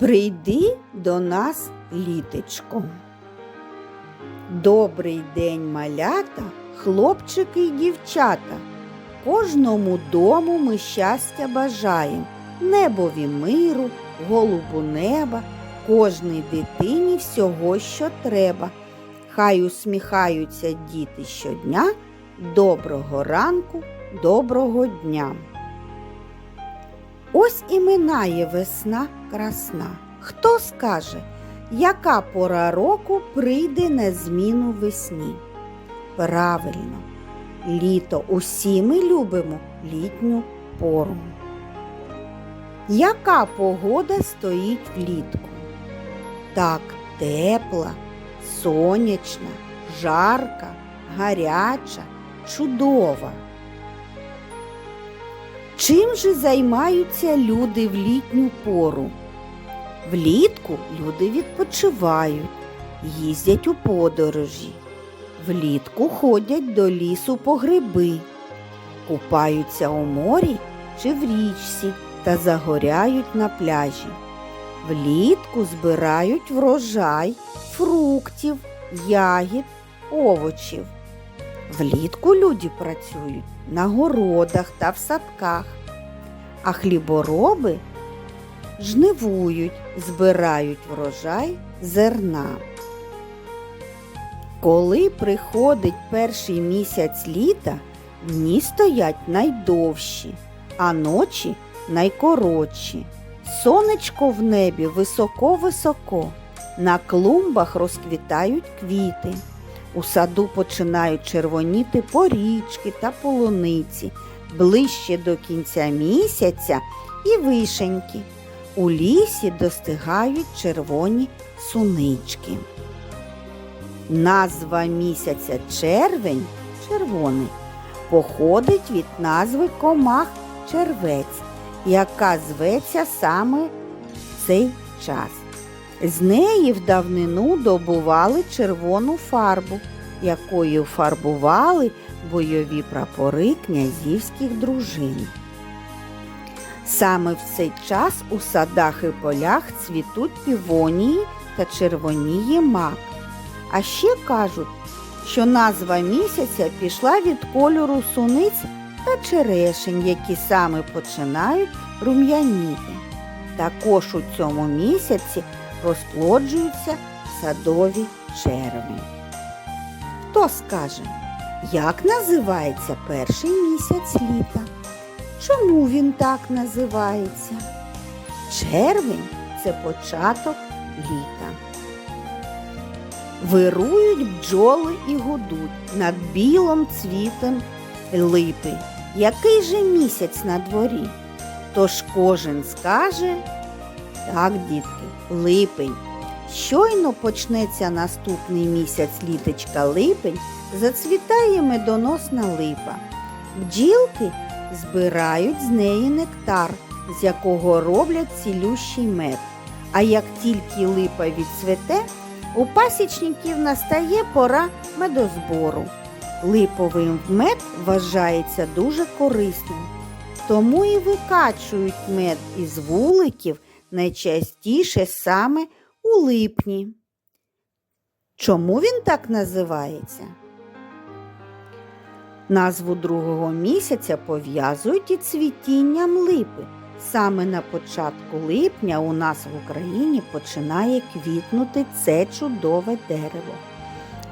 Прийди до нас, літечко. Добрий день, малята, хлопчики й дівчата. Кожному дому ми щастя бажаєм, небові миру, голубу неба, кожній дитині всього, що треба. Хай усміхаються діти щодня. Доброго ранку, доброго дня. Ось і минає весна красна. Хто скаже, яка пора року прийде на зміну весні? Правильно, літо усі ми любимо літню пору. Яка погода стоїть влітку? Так, тепла, сонячна, жарка, гаряча, чудова. Чим же займаються люди в літню пору? Влітку люди відпочивають, їздять у подорожі. Влітку ходять до лісу по гриби, купаються у морі чи в річці та загоряють на пляжі. Влітку збирають врожай фруктів, ягід, овочів. Влітку люди працюють на городах та в садках, а хлібороби жнивують, збирають врожай зерна. Коли приходить перший місяць літа, дні стоять найдовші, а ночі найкоротші. Сонечко в небі високо-високо, на клумбах розквітають квіти. У саду починають червоніти порічки та полуниці, ближче до кінця місяця і вишеньки. У лісі достигають червоні сунички. Назва місяця червень червоний походить від назви комах червець, яка зветься саме в цей час. З неї в давнину добували червону фарбу, якою фарбували бойові прапори князівських дружин. Саме в цей час у садах і полях цвітуть півонії та червоніє мак. А ще кажуть, що назва місяця пішла від кольору суниць та черешень, які саме починають рум'яніти. Також у цьому місяці розплоджуються садові черви. Хто скаже, як називається перший місяць літа? Чому він так називається? Червень це початок літа. Вирують бджоли і гудуть над білим цвітом липи. Який же місяць на дворі? Тож кожен скаже, так, дітки, липень. Щойно почнеться наступний місяць літочка липень, зацвітає медоносна липа. Бджілки збирають з неї нектар, з якого роблять цілющий мед. А як тільки липа відцвете, у пасічників настає пора медозбору. Липовий мед вважається дуже корисним, тому і викачують мед із вуликів найчастіше саме у липні. Чому він так називається? Назву другого місяця пов'язують із цвітінням липи. Саме на початку липня у нас в Україні починає квітнути це чудове дерево.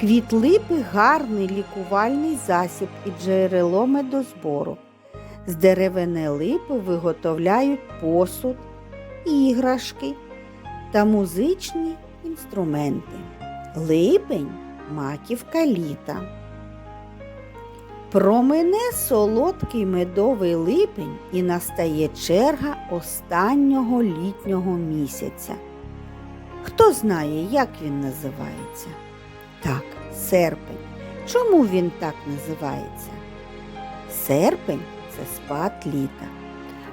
Квіт липи гарний лікувальний засіб і джерело медозбору. З деревини липи виготовляють посуд, іграшки та музичні інструменти. Липень маківка літа. Промине солодкий медовий липень і настає черга останнього літнього місяця. Хто знає, як він називається? Так, серпень. Чому він так називається? Серпень це спад літа,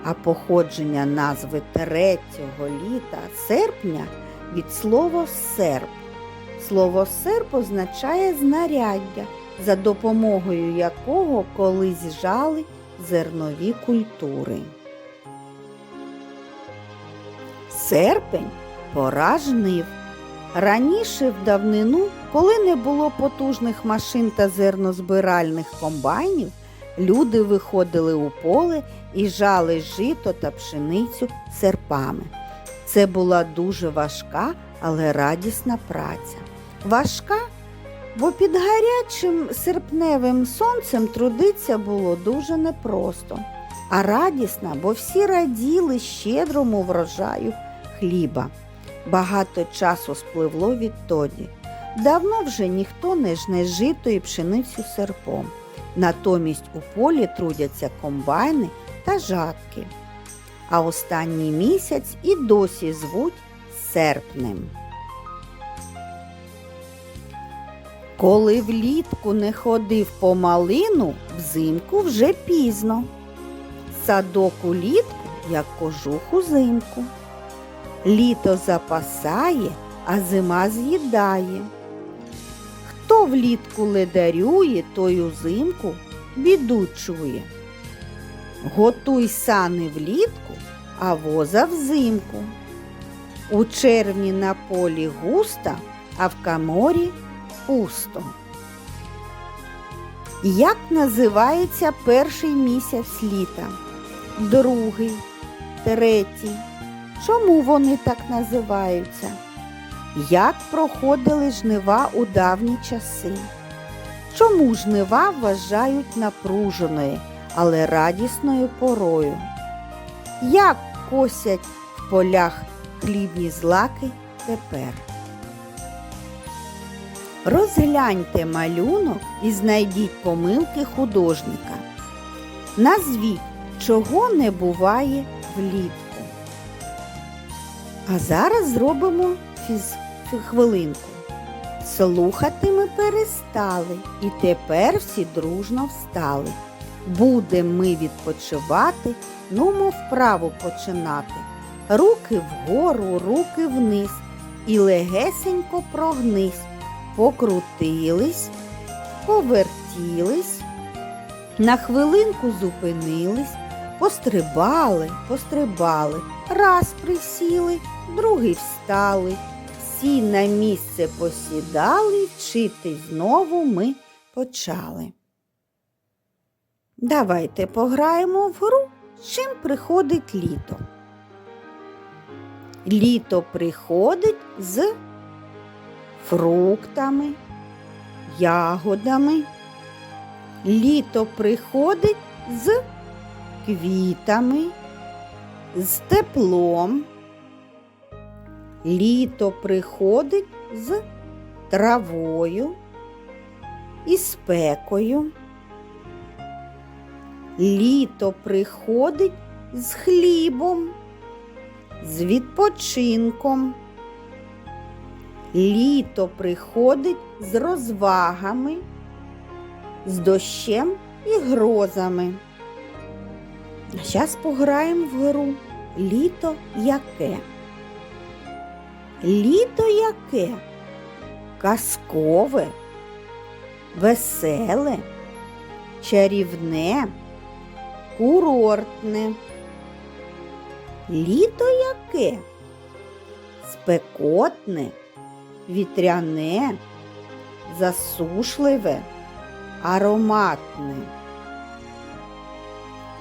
а походження назви третього літа серпня від слова серп. Слово серп означає знаряддя за допомогою якого колись жали зернові культури. Серпень пора жнив. Раніше в давнину, коли не було потужних машин та зернозбиральних комбайнів, люди виходили у поле і жали жито та пшеницю серпами. Це була дуже важка, але радісна праця. Важка, бо під гарячим серпневим сонцем трудиться було дуже непросто, а радісна, бо всі раділи щедрому врожаю хліба. Багато часу спливло відтоді. Давно вже ніхто не жне жито і пшеницю серпом. Натомість у полі трудяться комбайни та жатки. А останній місяць і досі звуть серпнем. Коли влітку не ходив по малину, взимку вже пізно. Садок улітку, як кожух узимку. Літо запасає, а зима з'їдає. Хто влітку ледарює, той узимку біду чує. Готуй сани влітку, а воза взимку. У червні на полі густо, а в каморі пусто. Як називається перший місяць літа? Другий, третій. Чому вони так називаються? Як проходили жнива у давні часи? Чому жнива вважають напруженою, але радісною порою? Як косять в полях хлібні злаки тепер? Розгляньте малюнок і знайдіть помилки художника. Назвіть, чого не буває влітку. А зараз зробимо фіз... хвилинку. Слухати ми перестали, і тепер всі дружно встали. Будем ми відпочивати, нумо вправо починати. Руки вгору, руки вниз, і легесенько прогнись. Покрутились, повертілись, на хвилинку зупинились, пострибали, пострибали, раз присіли, другий встали. Всі на місце посідали, вчити знову ми почали. Давайте пограємо в гру, чим приходить літо. Літо приходить з фруктами, ягодами. Літо приходить з квітами, з теплом. Літо приходить з травою і спекою. Літо приходить з хлібом, з відпочинком. Літо приходить з розвагами, з дощем і грозами. А зараз пограємо в гру Літо яке? Літо яке? Казкове, веселе, чарівне, курортне. Літо яке? Спекотне, вітряне, засушливе, ароматне.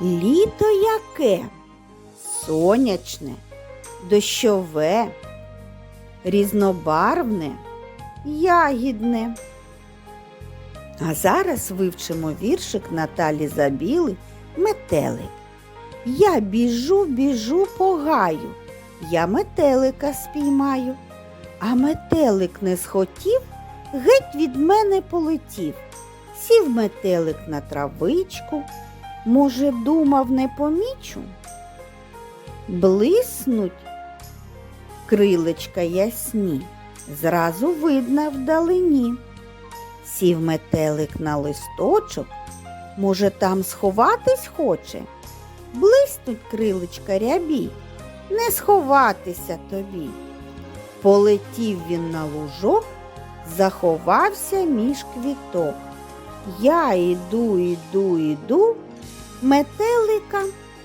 Літо яке? Сонячне, дощове, різнобарвне, ягідне. А зараз вивчимо віршик Наталі Забіли Метелик. Я біжу, біжу по гаю, я метелика спіймаю, а метелик не схотів, геть від мене полетів. Сів метелик на травичку, може, думав, не помічу. Блиснуть крилечка ясні, зразу видно вдалині. Сів метелик на листочок, може, там сховатись хоче. Блиснуть крилечка рябі, не сховатися тобі. Полетів він на лужок, заховався між квіток. Я іду, іду, іду, метелика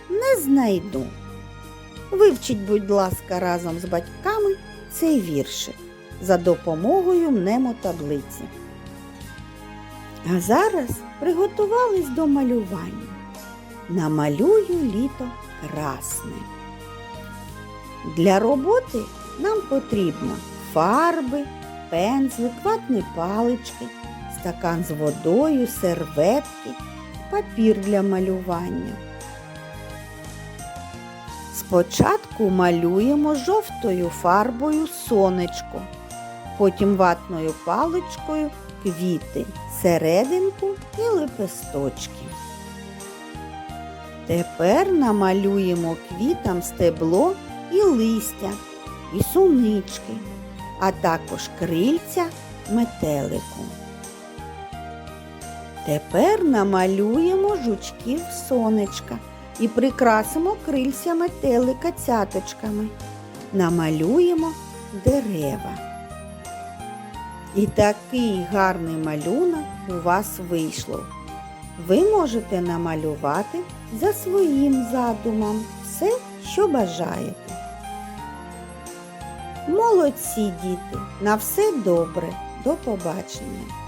не знайду. Вивчіть, будь ласка, разом з батьками цей віршик за допомогою мнемотаблиці. А зараз приготувались до малювання. Намалюю літо красне. Для роботи нам потрібно фарби, пензлик, ватні палички, стакан з водою, серветки, папір для малювання. Спочатку малюємо жовтою фарбою сонечко, потім ватною паличкою квіти, серединку і лепесточки. Тепер намалюємо квітам стебло і листя, і сунички, а також крильця метелику. Тепер намалюємо жучків сонечка і прикрасимо крильця метелика цяточками. Намалюємо дерева. І такий гарний малюнок у вас вийшло. Ви можете намалювати за своїм задумом все, що бажаєте. Молодці, діти! На все добре! До побачення!